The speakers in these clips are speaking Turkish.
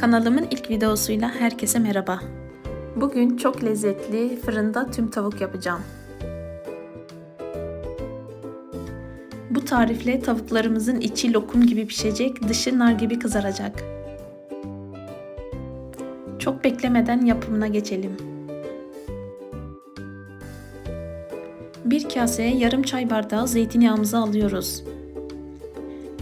Kanalımın ilk videosuyla herkese merhaba. Bugün çok lezzetli fırında tüm tavuk yapacağım. Bu tarifle tavuklarımızın içi lokum gibi pişecek, dışı nar gibi kızaracak. Çok beklemeden yapımına geçelim. Bir kaseye yarım çay bardağı zeytinyağımızı alıyoruz.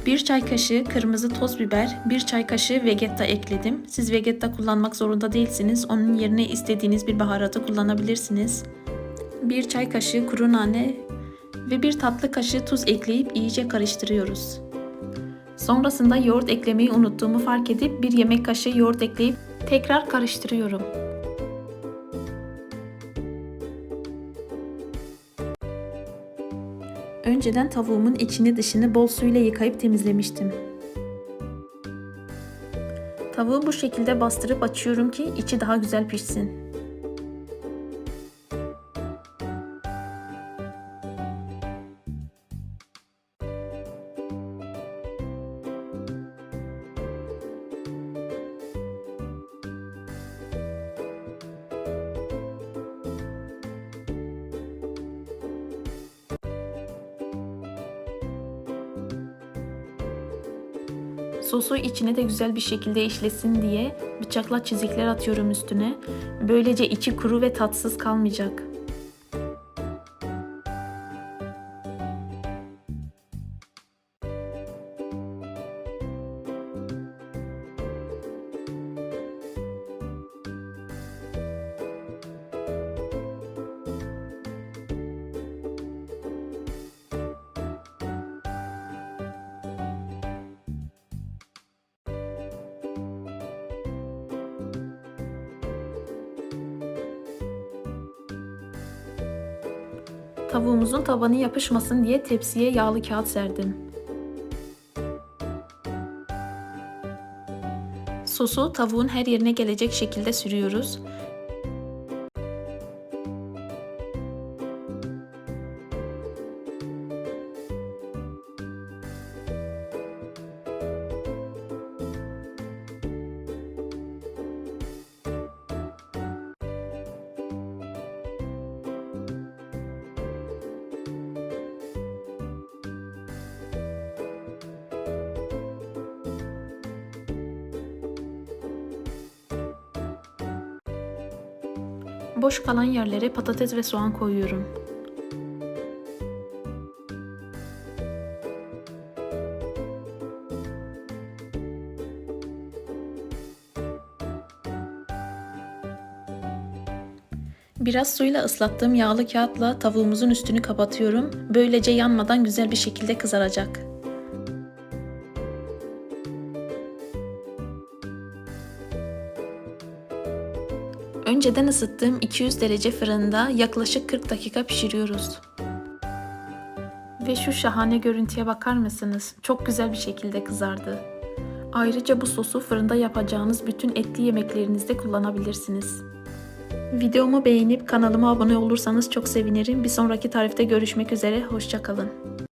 1 çay kaşığı kırmızı toz biber, 1 çay kaşığı vegetta ekledim. Siz vegetta kullanmak zorunda değilsiniz. Onun yerine istediğiniz bir baharatı kullanabilirsiniz. 1 çay kaşığı kuru nane ve 1 tatlı kaşığı tuz ekleyip iyice karıştırıyoruz. Sonrasında yoğurt eklemeyi unuttuğumu fark edip 1 yemek kaşığı yoğurt ekleyip tekrar karıştırıyorum. Önceden tavuğumun içini dışını bol suyla yıkayıp temizlemiştim. Tavuğu bu şekilde bastırıp açıyorum ki içi daha güzel pişsin. Sosu içine de güzel bir şekilde işlesin diye bıçakla çizikler atıyorum üstüne. Böylece içi kuru ve tatsız kalmayacak. Tavuğumuzun tabanı yapışmasın diye tepsiye yağlı kağıt serdim. Sosu tavuğun her yerine gelecek şekilde sürüyoruz. Boş kalan yerlere patates ve soğan koyuyorum. Biraz suyla ıslattığım yağlı kağıtla tavuğumuzun üstünü kapatıyorum. Böylece yanmadan güzel bir şekilde kızaracak. Önceden ısıttığım 200 derece fırında yaklaşık 40 dakika pişiriyoruz. Ve şu şahane görüntüye bakar mısınız? Çok güzel bir şekilde kızardı. Ayrıca bu sosu fırında yapacağınız bütün etli yemeklerinizde kullanabilirsiniz. Videomu beğenip kanalıma abone olursanız çok sevinirim. Bir sonraki tarifte görüşmek üzere. Hoşçakalın.